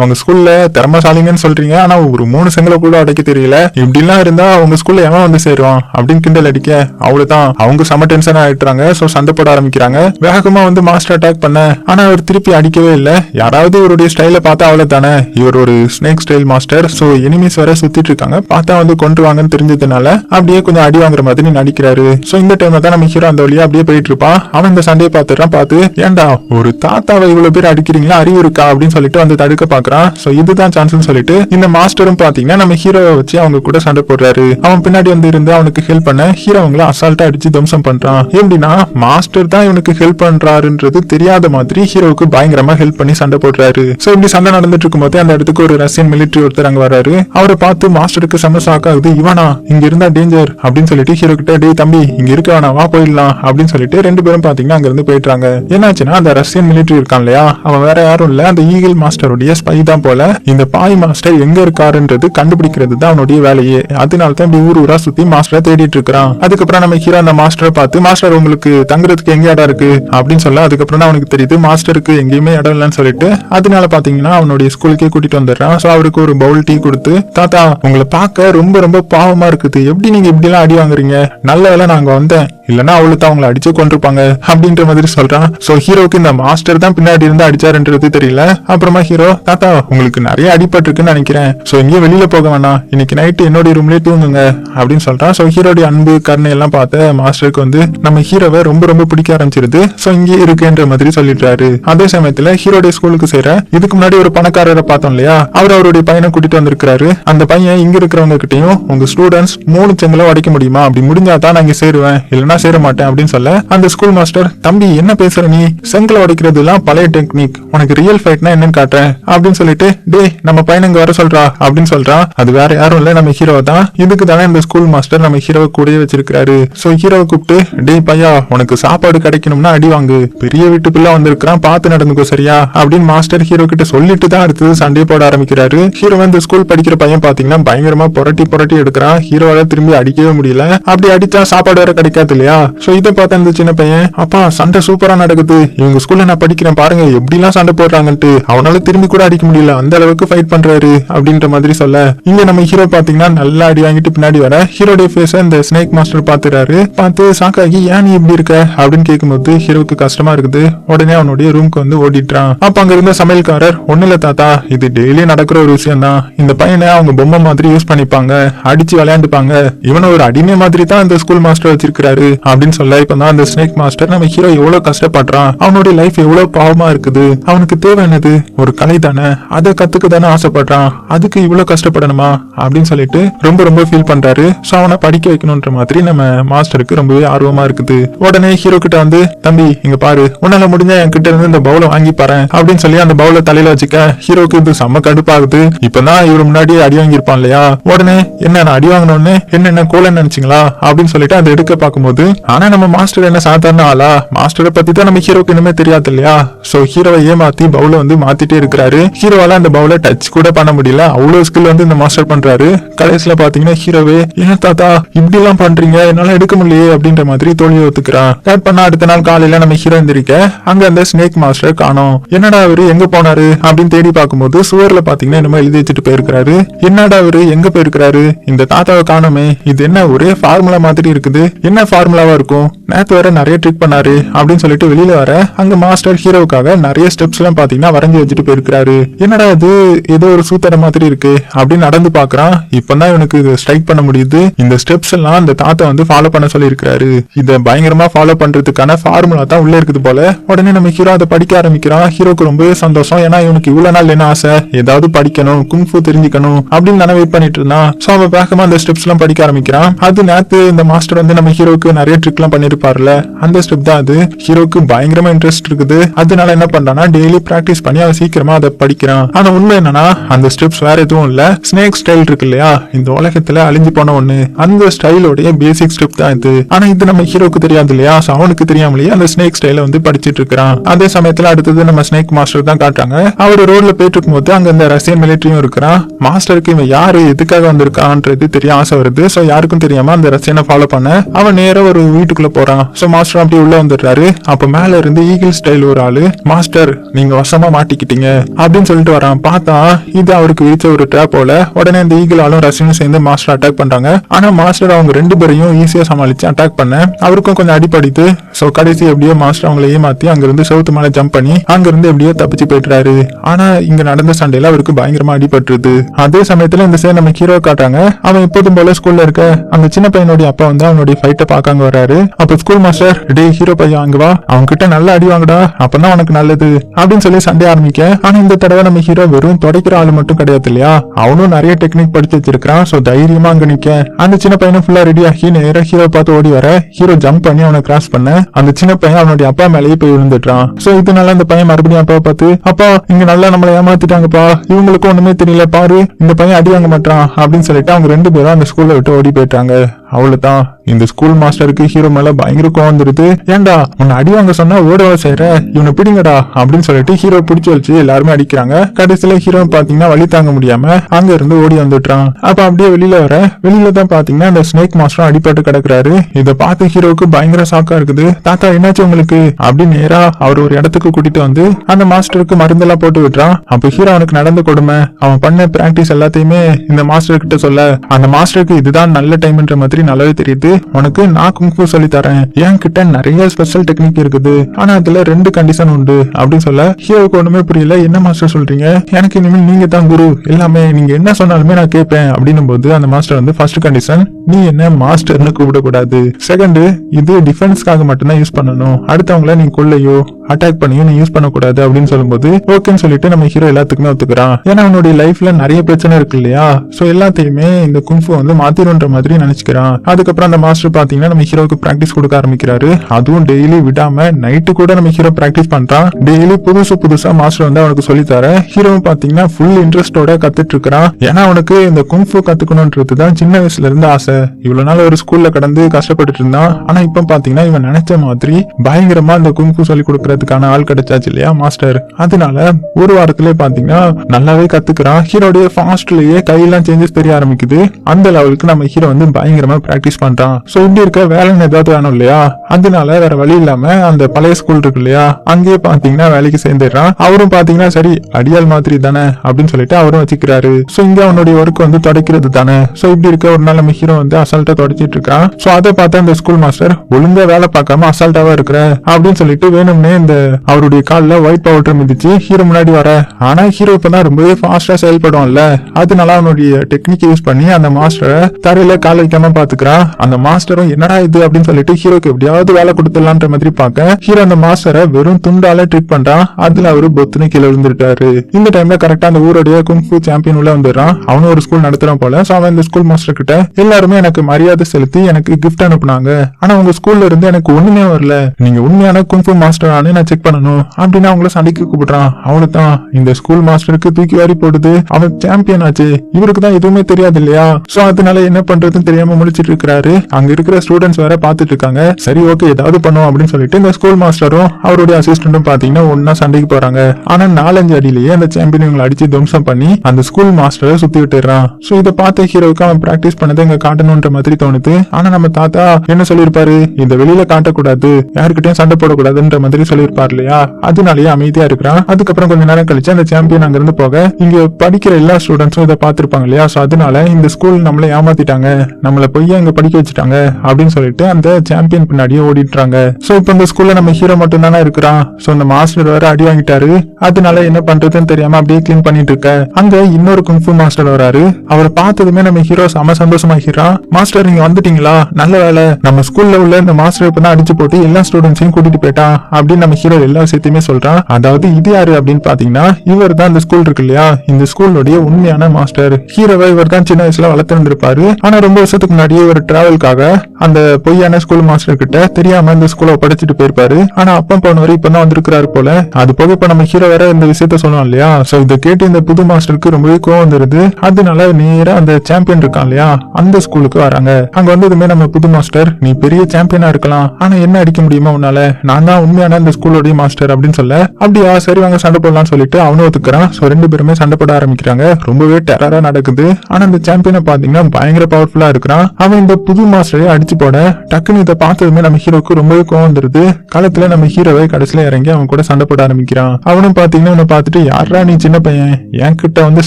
[SPEAKER 1] உங்க ஸ்கூல்ல திறமசாலிங்கன்னு சொல்றீங்க. ஆனா ஒரு மூணு செங்கலை கூட அடைக்க தெரியல. இப்படிலாம் இருந்தா அவங்க ஸ்கூல்ல எவன் வந்து சேருவான்? அப்படின்னு கிண்டல் அடிக்க. அவ்வளவுதான். அவங்க செம டென்ஷன் ஆயிட்டுறாங்க. சோ சண்டை போட ஆரம்பிக்கிறாங்க. வேகமா வந்து மாஸ்டர் அட்டாக் பண்ண. ஆனா அவர் திருப்பி அடிக்கவே இல்ல. யாராவது இவருடைய ஸ்டைல பார்த்தா அவ்வளவுதானே? இவர் ஒரு snake style master so enemies வர சுத்திட்டு இருக்காங்க. பார்த்தா வந்து கொண்டுருவாங்கன்னு தெரிஞ்சதுனால அப்படியே கொஞ்சம் அடி வாங்குற மாதிரி நடிக்கிறாரு. சோ இந்த டைம்ல தான் நம்ம ஹீரோ அந்த வழியா அப்படியே போயிட்டு இருப்பான். அவன் இந்த சண்டையை பார்த்துறான் பார்த்து ஏண்டா ஒரு தாத்தாவை இவ்வளவு பேர் அடிக்கிறீங்களா? அறிவு இருக்கா? அப்படின்னு சொல்லிட்டு வந்து தடுக்க பாக்குறான் சோ இதுதான் சான்ஸ்னு சொல்லிட்டு இந்த மாஸ்டரும் பாத்தீங்கன்னா நம்ம ஹீரோவை வச்சு அவங்க கூட சண்டை போடுறாரு. அவன் பின்னாடி வந்து இருந்து அவனுக்கு ஹெல்ப் பண்ண ஹீரோ அவங்கள அசால்ட்டா அடிச்சு தம்சம் பண்றான். எப்படின்னா மாஸ்டர் தான் இவனுக்கு ஹெல்ப் பண்றாருன்றது தெரியாத மாதிரி ஹீரோவுக்கு பயங்கரமா ஹெல்ப் பண்ணி சண்டை போடுறாரு. சோ இப்படி சண்டை நடந்துட்டு இருக்கும்போது அந்த இடத்துக்கு ஒரு ரஷ்யன் மிலிட்டரி ஒருத்தர் அங்க வராரு அவரை பார்த்து மாஸ்டருக்கு செம ஷாக் ஆகுது. இவனா இங்க இருந்தா டேஞ்சர் அப்படின்னு சொல்லிட்டு ஹீரோ கிட்ட டே தம்பி இங்க இருக்க? வேணாம் வா போயிடலாம். அப்படின்னு சொல்லிட்டு ரெண்டு பேரும் பாத்தீங்கன்னா அங்க இருந்து போயிட்டாங்க என்னாச்சுன்னா அந்த ரஷ்யன் மிலிட்டரி இருக்கான் இல்லையா? அவன் வேற யாரும் இல்ல. அந்த ஈகிள் மாஸ்டருடைய ஸ்பை தான் போல. இந்த பாய் மாஸ்டர் எங்க இருக்காருன்றது கண்டுபிடிக்கிறது தான் அவனுடைய வேலையே. அதனால தான் இப்படி ஊர் ஊரா சுத்தி மாஸ்டரை தேடிட்டு இருக்கிறான். அதுக்கப்புறம் நம்ம ஹீரோ அந்த மாஸ்டரை பார்த்து மாஸ்டர் உங்களுக்கு தங்குறதுக்கு எங்க இடம் இருக்கு? அப்படின்னு சொல்ல அதுக்கப்புறம் தான் அவனுக்கு தெரியுது மாஸ்டருக்கு எங்கேயுமே இடம் இல்லைன்னு சொல்லிட்டு. அதனால பாத்தீங்கன்னா அவனுடைய ஸ்கூலுக்கே கூட்டிட்டு வந்துடுறான். சோ அவருக்கு ஒரு பவுல் டீ கொடுத்து தாத்தா உங்களை பார்க்க ரொம்ப ரொம்ப பாவமா இருக்குது. எப்படி நீங்க இப்படி எல்லாம் அடி வாங்குறீங்க? நல்ல வேலை நாங்க வந்தேன். இல்லனா அவளுக்கு அவங்கள அடிச்சு கொண்டிருப்பாங்க அப்படின்ற மாதிரி சொல்றான். சோ ஹீரோக்கு இந்த மாஸ்டர் தான் பின்னாடி இருந்து அடிச்சாருன்றது தெரியல. அப்புறமா ஹீரோ தாத்தா உங்களுக்கு நிறைய அடிபட்டிருக்குன்னு நினைக்கிறேன். சோ எங்கேயும் வெளியில போக வேணாம். இன்னைக்கு நைட்டு என்னோட ரூம்லயே தூங்குங்க. அப்படின்னு சொல்றான். சோ ஹீரோடைய அன்பு கருணை எல்லாம் பார்த்த மாஸ்டருக்கு வந்து நம்ம ஹீரோவை ரொம்ப ரொம்ப பிடிக்க ஆரம்பிச்சிருது. சோ இங்கே இருக்குன்ற மாதிரி சொல்லிடுறாரு. அதே சமயத்துல ஹீரோடைய ஸ்கூலுக்கு சேர இதுக்கு முன்னாடி ஒரு பணக்காரரை பார்த்தோம் இல்லையா? அவர் அவருடைய பையனை கூட்டிட்டு வந்திருக்காரு அந்த பையன் இங்க இருக்கிறவங்க கிட்டயும் உங்க ஸ்டூடெண்ட்ஸ் மூணு செங்கல உடைக்க முடியுமா? அப்படி முடிஞ்சா தான் நான் இங்க சேருவேன். இல்லைன்னா சேர மாட்டேன் அப்படின்னு சொல்ல அந்த ஸ்கூல் மாஸ்டர் தம்பி என்ன பேசுற நீ? செங்கலை உடைக்கிறது எல்லாம் பழைய டெக்னிக் உனக்கு ரியல் ஃபைட்னா என்னன்னு காட்டுறேன். அப்படின்னு சொல்லிட்டு டே நம்ம பையனை இங்க வர சொல்றா. அப்படின்னு சொல்றான். அது வேற யாரும் இல்ல நம்ம ஹீரோ தான். இதுக்கு தானே இந்த ஸ்கூல் மாஸ்டர் நம்ம ஹீரோவை கூடயே வச்சிருக்காரு சோ ஹீரோவை கூப்பிட்டு டே பையா உனக்கு சாப்பாடு கிடைக்கணும்னா அடி வாங்கு. பெரிய வீட்டு பிள்ளை வந்திருக்கிறான் பார்த்து நடந்துக்கோ சரியா? அப்படின்னு மாஸ்டர் ஹீரோ கிட்ட சொல்லிட்டு தான் அடுத்தது சண்டை போட ஆரம்பிக்கிறாரு. ஹீரோ வந்து ஸ்கூல் படிக்கிற பையன் பாத்தீங்கன்னா பயங்கரமா புரட்டி புரட்டி எடுக்கிறான். ஹீரோவால திரும்பி அடிக்கவே முடியல. அப்படி அடிச்சா சாப்பாடு வேற கிடைக்காது இல்லையா? சோ இதை பார்த்த அந்த சின்ன பையன்? அப்பா சண்டை சூப்பரா நடக்குது. இவங்க ஸ்கூல்ல நான் படிக்கிறேன் பாருங்க எப்படிலாம் சண்டை போடுறாங்கன்ட்டு. அவனால திரும்பி கூட அடிக்க முடியல. அந்த அளவுக்கு ஃபைட் பண்றாரு அப்படின்ற மாதிரி சொல்ல. இங்க நம்ம ஹீரோ பாத்தீங்கன்னா நல்லா அடி வாங்கிட்டு பின்னாடி வர ஹீரோடைய ஃபேஸ இந்த ஸ்னேக் மாஸ்டர் பாத்துறாரு பார்த்து சாக்காகி ஏன் நீ இப்படி இருக்க? அப்படின்னு கேட்கும்போது ஹீரோக்கு கஷ்டமா இருக்குது. உடனே அவனுடைய ரூம்க்கு வந்து ஓடிட்டுறான் அப்ப அங்க இருந்த சமையல்காரர் ஒண்ணு இல்ல தாத்தா இது டெய்லி நடக்கிற ஒரு விஷயம் தான் இந்த பையனை அவங்க பொம்மை மாதிரி யூஸ் பண்ணிப்பாங்க. அடிச்சு விளையாண்டுப்பாங்க. இவனை ஒரு அடிமை மாதிரி தான் இந்த ஸ்கூல் மாஸ்டர் வச்சிருக்காரு அப்படின்னு சொல்ல இப்பதான் அந்த ஸ்னேக் மாஸ்டர் நம்ம ஹீரோ எவ்வளவு கஷ்டப்படுறான்? அவனுடைய லைஃப் எவ்வளவு பாவமா இருக்குது? அவனுக்கு தேவை என்னது? ஒரு கலை தானே. அதை கத்துக்க தானே ஆசைப்படுறான். அதுக்கு இவ்வளவு கஷ்டப்படணுமா? அப்படின்னு சொல்லிட்டு ரொம்ப ரொம்ப ஃபீல் பண்றாரு. சோ அவனை படிக்க வைக்கணும்ன்ற மாதிரி நம்ம மாஸ்டருக்கு ரொம்பவே ஆர்வமா இருக்குது. உடனே ஹீரோ கிட்ட வந்து தம்பி இங்க பாரு. உன்னால முடிஞ்ச என் கிட்ட இருந்து இந்த பவுலை வாங்கி பாரு அப்படின்னு சொல்லி அந்த பவுல தலையில வச்சுக்க ஹீரோக்கு இது செம்ம கடுப்பாகுது. இப்பதான் இவர் முன்னாடி அடி வாங்கியிருப்பான் இல்லையா? உடனே என்ன நான் அடி வாங்கினோடனே என்ன கோலன்னு நினைச்சீங்களா? அப்படின்னு சொல்லிட்டு அதை எடுக்க பார்க்கும்போது ஆனா நம்ம மாஸ்டர் என்ன சாதாரண ஆளா? மாஸ்டரை பத்தி தான் நம்ம ஹீரோக்கு இனிமே தெரியாது இல்லையா? சோ ஹீரோவை ஏமாத்தி பவுல வந்து மாத்திட்டே இருக்கிறாரு. ஹீரோவால அந்த பவுல டச் கூட பண்ண முடியல. அவ்வளவு ஸ்கில் வந்து இந்த மாஸ்டர் பண்றாரு. கடைசியில பாத்தீங்கன்னா ஹீரோவே ஏன் தாத்தா இப்படி எல்லாம் பண்றீங்க? என்னால எடுக்க முடியலையே அப்படின்ற மாதிரி தோல்வியை ஒத்துக்கிறான். கட் பண்ண அடுத்த நாள் காலையில நம்ம ஹீரோ எந்திரிக்க அங்க அந்த ஸ்னேக் மாஸ்டர் காணோம். என்னடா அவரு எங்க போனாரு? அப்படின்னு தேடி பார்க்கும்போது சுவர்ல பாத்தீங்கன்னா என்னமோ எழுதி வச்சுட்டு போயிருக்கிறாரு. என்னடா அவரு எங்க போயிருக்கிறாரு? இந்த தாத்தாவை காணோமே. இது என்ன ஒரே ஃபார்முலா மாதிரி இருக்குது. என்ன ஃபார்முலாவா இருக்கும்? நேத்து வேற நிறைய ட்ரிக் பண்ணாரு. அப்படின்னு சொல்லிட்டு வெளியில வர அங்க மாஸ்டர் ஹீரோவுக்காக நிறைய ஸ்டெப்ஸ் எல்லாம் பாத்தீங்கன்னா வரைஞ்சி வச்சுட்டு போயிருக்காரு என்னடா இது? ஏதோ ஒரு சூத்தர மாதிரி இருக்கு. அப்படின்னு நடந்து பாக்குறான் இப்பதான் இவனுக்கு இது ஸ்ட்ரைக் பண்ண முடியுது. இந்த ஸ்டெப்ஸ் எல்லாம் அந்த தாத்தா வந்து ஃபாலோ பண்ண சொல்லி இருக்காரு இத பயங்கரமா ஃபாலோ பண்றதுக்கான ஃபார்முலா தான் உள்ள இருக்குது போல. உடனே நம்ம ஹீரோ அதை படிக்க ஆரம்பிக்கிறான். ஹீரோக்கு ரொம்பவே சந்தோஷம். ஏன்னா இவனுக்கு இவ்வளவு நாள் என்ன ஆசை? ஏதாவது படிக்கணும் குங்ஃபு தெரிஞ்சுக்கணும் அப்படின்னு நான் வெயிட் பண்ணிட்டு இருந்தான். சோ அவன் வேகமா அந்த ஸ்டெப்ஸ் எல்லாம் படிக்க ஆரம்பிக்கிறான். அது நேத்து இந்த மாஸ்டர் வந்து நம்ம ஹீரோக்கு நிறைய ட்ரிக்லாம் பண்ணிருப்பார்ல அந்த ஸ்டெப் தான் அது. ஹீரோக்கு பயங்கரமா இன்ட்ரெஸ்ட் இருக்குது. அதனால என்ன பண்றான்னா டெய்லி பிராக்டிஸ் பண்ணி அவன் சீக்கிரமா அதை படிக்கிறான். ஆனா உண்மை என்னன்னா அந்த ஸ்டெப்ஸ் வேற எதுவும் இல்ல. ஸ்னேக் ஸ்டைல் இருக்கு இல்லையா? இந்த உலகத்துல அழிஞ்சு போன ஒண்ணு. அந்த ஸ்டைலோடைய பேசிக் ஸ்டெப் தான் இது. ஆனா இது நம்ம ஹீரோக்கு தெரியாது இல்லையா? அவனுக்கு தெரியாமலேயே அந்த ஸ்னேக் ஸ்டைல வந்து படிச்சிட்டு இருக்கிறான். அதே சமயத்துல அடுத்தது நம்ம ஸ்னேக் மாஸ்டர் தான் காட்டுறாங்க. அவர் ரோட்ல போயிட்டு இருக்கும்போது அங்க இந்த ரஷ்யன் மிலிட்டரியும் இருக்கிறான். மாஸ்டருக்கு இவன் யாரு? எதுக்காக வந்திருக்கான்றது தெரிய ஆசை வருது. சோ யாருக்கும் தெரியாம அந்த ரஷ்ய ரஷ்யனை ஃபாலோ பண்ண அவன் நேராக ஒரு வீட்டுக்குள்ள போறான். ஸோ மாஸ்டர் அப்படி உள்ள வந்துடுறாரு. அப்போ மேல இருந்து ஈகிள் ஸ்டைல் ஒரு ஆளு மாஸ்டர் நீங்க வசமா மாட்டிக்கிட்டீங்க. அப்படின்னு சொல்லிட்டு வரான். பார்த்தா இது அவருக்கு விரிச்ச ஒரு ட்ராப் போல. உடனே இந்த ஈகிள் ஆளும் ரஷ்யனும் சேர்ந்து மாஸ்டர் அட்டாக் பண்றாங்க. ஆனா மாஸ்டர் அவங்க ரெண்டு பேரையும் ஈஸியா சமாளிச்சு அட்டாக் பண்ண. அவருக்கும் கொஞ்சம் அடிப்படித்து ஸோ கடைசி எப்படியோ மாஸ்டர் அவங்களை ஏமாத்தி அங்கிருந்து செவுத்து மேல ஜம்ப் பண்ணி அங்கிருந்து எப்படியோ தப்பிச்சு போயிட்டுறாரு. ஆனா இங்க நடந்த சண்டையில அவருக்கு பயங்கரமா அடிபட்டுருது. அதே சமயத்துல இந்த சைடு நம்ம ஹீரோ காட்டுறாங்க. அவன் எப்போதும் போல ஸ்கூல்ல இருக்க அந்த சின்ன பையனோட பையனுடைய அப்பா வந்து அவனுடைய ஃபைட்டை பார்க்காங்க வராரு அப்ப ஸ்கூல் மாஸ்டர் டேய் ஹீரோ பையன் அங்க வா. அவன் கிட்ட நல்லா அடி வாங்கடா. அப்பதான் உனக்கு நல்லது. அப்படின்னு சொல்லி சண்டை ஆரம்பிக்க ஆனா இந்த தடவை நம்ம ஹீரோ வெறும் தொடக்கிற ஆளு மட்டும் கிடையாது இல்லையா? அவனும் நிறைய டெக்னிக் படிச்சு வச்சிருக்கான் சோ தைரியமா அங்க நிக்க. அந்த சின்ன பையனும் ஃபுல்லா ரெடி ஆகி நேரா ஹீரோ பார்த்து ஓடி வர ஹீரோ ஜம்ப் பண்ணி அவனை கிராஸ் பண்ண அந்த சின்ன பையன் அவனுடைய அப்பா மேலேயே போய் விழுந்துட்டான் சோ இதனால அந்த பையன் மறுபடியும் அப்பா பார்த்து அப்பா இங்க நல்லா நம்மளை ஏமாத்திட்டாங்கப்பா. இவங்களுக்கும் ஒண்ணுமே தெரியல. பாரு இந்த பையன் அடி வாங்க மாட்டான் அப்படின்னு சொல்லிட்டு அவங்க ரெண்டு பேரும் அந்த ஸ்கூல்ல விட்டு ஓடி போயிட்டாங்க. அவ்வளோதான் இந்த ஸ்கூல் மாஸ்டருக்கு ஹீரோ மேல பயங்கர கோவம் வந்துருது. ஏன்டா உன்னை அடி வாங்க சொன்னா ஓடவா செய்யற இவனை பிடிங்கடா அப்படின்னு சொல்லிட்டு ஹீரோ பிடிச்சு வச்சு எல்லாருமே அடிக்கிறாங்க. கடைசியில ஹீரோ பாத்தீங்கன்னா வழி தாங்க முடியாம அங்க இருந்து ஓடி வந்துட்டான் அப்ப அப்படியே வெளியில வர வெளியில தான் பாத்தீங்கன்னா இந்த ஸ்னேக் மாஸ்டரும் அடிபட்டு கிடக்குறாரு. இதை பார்த்து ஹீரோவுக்கு பயங்கர சாக்கா இருக்குது. தாத்தா என்னாச்சு உங்களுக்கு? அப்படின்னு நேரா அவர் ஒரு இடத்துக்கு கூட்டிட்டு வந்து அந்த மாஸ்டருக்கு மருந்தெல்லாம் போட்டு விட்டுறான் அப்ப ஹீரோ அவனுக்கு நடந்த கொடுமை அவன் பண்ண பிராக்டிஸ் எல்லாத்தையுமே இந்த மாஸ்டர் கிட்ட சொல்ல அந்த மாஸ்டருக்கு இதுதான் நல்ல டைம்ன்ற மாதிரி நல்லாவே தெரியுது. உனக்கு நான் குங்ஃபு சொல்லி தரேன். என் கிட்ட நிறைய ஸ்பெஷல் டெக்னிக் இருக்குது. ஆனா அதுல ரெண்டு கண்டிஷன் உண்டு. அப்படின்னு சொல்ல ஹீரோவுக்கு ஒண்ணுமே புரியல. என்ன மாஸ்டர் சொல்றீங்க? எனக்கு இனிமேல் நீங்க தான் குரு. எல்லாமே நீங்க என்ன சொன்னாலுமே நான் கேட்பேன் அப்படின்னும் போது அந்த மாஸ்டர் வந்து ஃபர்ஸ்ட் கண்டிஷன் நீ என்ன மாஸ்டர்னு கூப்பிடக்கூடாது. செகண்ட் இது டிஃபென்ஸ்க்காக மட்டும்தான் யூஸ் பண்ணணும். அடுத்தவங்கள நீ கொள்ளையோ அட்டாக் பண்ணியோ நீ யூஸ் பண்ணக்கூடாது அப்படின்னு சொல்லும்போது ஓகேன்னு சொல்லிட்டு நம்ம ஹீரோ எல்லாத்துக்குமே ஒத்துக்கிறான். ஏன்னா அவனுடைய லைஃப்ல நிறைய பிரச்சனை இருக்கு இல்லையா? சோ எல்லாத்தையுமே இந்த குங்ஃபு வந்து மாத்திரன்ற மாதிரி நினைச்சுக்கிறான். அதுக்கப்புறம் அந்த மாஸ்டர் பாத்தீங்கன்னா நம்ம ஹீரோக்கு பிராக்டிஸ் கொடுக்க ஆரம்பிக்கிறாரு. அதுவும் டெய்லி விடாம நைட்டு கூட நம்ம ஹீரோ பிராக்டிஸ் பண்றான் டெய்லி புதுசு புதுசா மாஸ்டர் வந்து அவனுக்கு சொல்லி தர ஹீரோவும் பாத்தீங்கன்னா ஃபுல் இன்ட்ரெஸ்டோட கத்துட்டு இருக்கிறான் ஏன்னா அவனுக்கு இந்த குங்ஃபு கத்துக்கணும்ன்றது தான் சின்ன வயசுல இருந்து ஆசை. இவ்வளவு நாள் ஒரு ஸ்கூல்ல கடந்து கஷ்டப்பட்டுட்டு இருந்தான். ஆனா இப்ப பாத்தீங்கன்னா இவன் நினைச்ச மாதிரி பயங்கரமா இந்த குங்ஃபு சொல்லி கொடுக்கறதுக்கான ஆள் கிடைச்சாச்சு இல்லையா மாஸ்டர் அதனால ஒரு வாரத்திலே பாத்தீங்கன்னா நல்லாவே கத்துக்கிறான். ஹீரோடைய ஃபாஸ்ட்லயே கையெல்லாம் சேஞ்சஸ் தெரிய ஆரம்பிக்குது. அந்த லெவலுக்கு நம்ம ஹீரோ வந்து பயங்கரமா பிராக்டிஸ் பண்றான். ஸோ இப்படி இருக்க வேலைன்னு ஏதாவது வேணும் இல்லையா? அதனால வேற வழி இல்லாம அந்த பழைய ஸ்கூல் இருக்கு இல்லையா? அங்கேயே பாத்தீங்கன்னா வேலைக்கு சேர்ந்துடுறான். அவரும் பாத்தீங்கன்னா சரி அடியால் மாதிரி தானே அப்படின்னு சொல்லிட்டு அவரும் வச்சுக்கிறாரு. ஸோ இங்க அவனுடைய ஒர்க் வந்து தொடக்கிறது தானே. ஸோ இப்படி இருக்க ஒரு நாள் நம்ம ஹீரோ வந்து அசால்ட்டா தொடச்சிட்டு இருக்கான். ஸோ அதை பார்த்து அந்த ஸ்கூல் மாஸ்டர் ஒழுங்கா வேலை பார்க்காம அசால்ட்டாவா இருக்கிற? அப்படின்னு சொல்லிட்டு வேணும்னே இந்த அவருடைய காலில் ஒயிட் பவுடர் மிதிச்சு ஹீரோ முன்னாடி வர. ஆனா ஹீரோ இப்பதான் ரொம்பவே ஃபாஸ்டா செயல்படும்ல அதனால அவனுடைய டெக்னிக் யூஸ் பண்ணி அந்த மாஸ்டரை தரையில கால் வைக்காம பாத்துக்கிறான். அந்த மாஸ்டரும் என்னடா இது? அப்படின்னு சொல்லிட்டு ஹீரோக்கு எப்படியாவது வேலை கொடுத்துடலான்ற மாதிரி பார்க்க ஹீரோ அந்த மாஸ்டரை வெறும் துண்டால ட்ரீட் பண்றான் அதுல அவரு பொத்துன்னு கீழே விழுந்துட்டாரு. இந்த டைம்ல கரெக்டா அந்த ஊருடைய குங்ஃபு சாம்பியன் உள்ள வந்துடுறான். அவனும் ஒரு ஸ்கூல் நடத்துறான் போல. சோ அவன் இந்த ஸ்கூல் மாஸ்டர் கிட்ட எல்லாருமே எனக்கு மரியாதை செலுத்தி எனக்கு கிஃப்ட் அனுப்புனாங்க. ஆனா உங்க ஸ்கூல்ல இருந்து எனக்கு ஒண்ணுமே வரல. நீங்க உண்மையான குங்ஃபு மாஸ்டர் ஆனு நான் செக் பண்ணணும். அப்படின்னு அவங்கள சண்டைக்கு கூப்பிடுறான். அவ்வளவுதான் இந்த ஸ்கூல் மாஸ்டருக்கு தூக்கி வாரி போடுது. அவன் சாம்பியன் ஆச்சு. இவருக்கு தான் எதுவுமே தெரியாது இல்லையா? சோ அதனால என்ன பண்றதுன்னு தெரியாம முழிச்சிட்டு இருக்கிறாரு. அங்க இருக்கிற ஸ்டூடெண்ட்ஸ் வேற பாத்துட்டு இருக்காங்க. சரி ஓகே ஏதாவது பண்ணுவோம் அப்படின்னு சொல்லிட்டு இந்த ஸ்கூல் மாஸ்டரும் அவருடைய அசிஸ்டன்ட்டும் பாத்தீங்கன்னா ஒன்னா சண்டைக்கு போறாங்க. ஆனா நாலஞ்சு அடியிலேயே அந்த சாம்பியன் இவங்களை அடிச்சு துவம்சம் பண்ணி அந்த ஸ்கூல் மாஸ்டரை சுத்தி விட்டுறான் சோ இதை பார்த்த ஹீரோவுக்கு அவன் பிராக்டிஸ் பண்ணதை இங்க காட்டணும்ன்ற மாதிரி தோணுது. ஆனா நம்ம தாத்தா என்ன சொல்லியிருப்பாரு? இந்த வெளியில காட்டக்கூடாது. யாருக்கிட்டையும் சண்டை போடக்கூடாதுன்ற மாதிரி சொல்லியிருப்பார் இல்லையா? அதனாலயே அமைதியா இருக்கிறான். அதுக்கப்புறம் கொஞ்ச நேரம் கழிச்சு அந்த சாம்பியன் அங்க இருந்து போக இங்க படிக்கிற எல்லா ஸ்டூடெண்ட்ஸும் இதை பார்த்திருப்பாங்க இல்லையா? சோ அதனால இந்த ஸ்கூல் நம்மளை ஏமாத்திட்டாங்க. நம்மள பொய்யா அங்க படிக்க வச்சுட்டாங்க அப்படின்னு சொல்லிட்டு அந்த சாம்பியன் பின்னாடியே ஓடிட்டுறாங்க. சோ இப்போ இந்த ஸ்கூல்ல நம்ம ஹீரோ மட்டும் தானே இருக்கிறான். சோ இந்த மாஸ்டர் வேற அடி வாங்கிட்டாரு. அதனால என்ன பண்றதுன்னு தெரியாம அப்படியே கிளீன் பண்ணிட்டு இருக்க. அங்க இன்னொரு குங்ஃபு மாஸ்டர் வராரு. அவரை பார்த்ததுமே நம்ம ஹீரோ செம சந்தோஷமாகிறான் மாஸ்டர் நீங்க வந்துட்டீங்களா? நல்ல வேலை. நம்ம ஸ்கூல்ல உள்ள இந்த மாஸ்டர் இப்பதான் அடிச்சு போட்டு எல்லா ஸ்டூடெண்ட்ஸையும் கூட்டிட்டு போயிட்டான் அப்படின்னு நம்ம ஹீரோ எல்லா விஷயத்தையுமே சொல்றான். அதாவது இது யாரு அப்படின்னு பாத்தீங்கன்னா இவர் தான் இந்த ஸ்கூல் இருக்கு இல்லையா? இந்த ஸ்கூலுடைய உண்மையான மாஸ்டர் ஹீரோவை இவர் தான் சின்ன வயசுல வளர்த்திருந்திருப்பாரு. ஆனா ரொம்ப வருஷத்துக்கு முன்னாடியே இவர் டிராவல் பண்றதுக்காக அந்த பொய்யான ஸ்கூல் மாஸ்டர் கிட்ட தெரியாம இந்த ஸ்கூலை படிச்சுட்டு போயிருப்பாரு. ஆனா அப்பா போனவர் இப்பதான் வந்திருக்கிறாரு போல. அது போக இப்ப நம்ம ஹீரோ வேற இந்த விஷயத்த சொன்னோம் இல்லையா? சோ இதை கேட்டு இந்த புது மாஸ்டருக்கு ரொம்பவே கோவம் வந்துருது. அதனால நேரா அந்த சாம்பியன் இருக்கான் இல்லையா? அந்த ஸ்கூலுக்கு வராங்க. அங்க வந்ததுமே நம்ம புது மாஸ்டர் நீ பெரிய சாம்பியனா இருக்கலாம். ஆனா என்ன அடிக்க முடியுமா உன்னால? நான் தான் உண்மையான இந்த ஸ்கூலோடைய மாஸ்டர் அப்படின்னு சொல்ல அப்படியா சரி வாங்க சண்டை போடலாம்னு சொல்லிட்டு அவனும் ஒத்துக்கிறான். சோ ரெண்டு பேருமே சண்டை போட ஆரம்பிக்கிறாங்க. ரொம்பவே டெரரா நடக்குது. ஆனா இந்த சாம்பியனை பாத்தீங்கன்னா பயங்கர பவர்ஃபுல்லா இருக்கிறான். அவன் இந்த புது மாஸ்டரை அடிச்சு போட டக்குன்னு இதை பார்த்ததுமே நம்ம ஹீரோக்கு ரொம்பவே கோவம் வந்துருது. காலத்துல நம்ம ஹீரோவை கடைசியில இறங்கி அவன் கூட சண்டை போட ஆரம்பிக்கிறான். அவனும் பாத்தீங்கன்னா இவனை பார்த்துட்டு யாரா நீ சின்ன பையன்? என் கிட்ட வந்து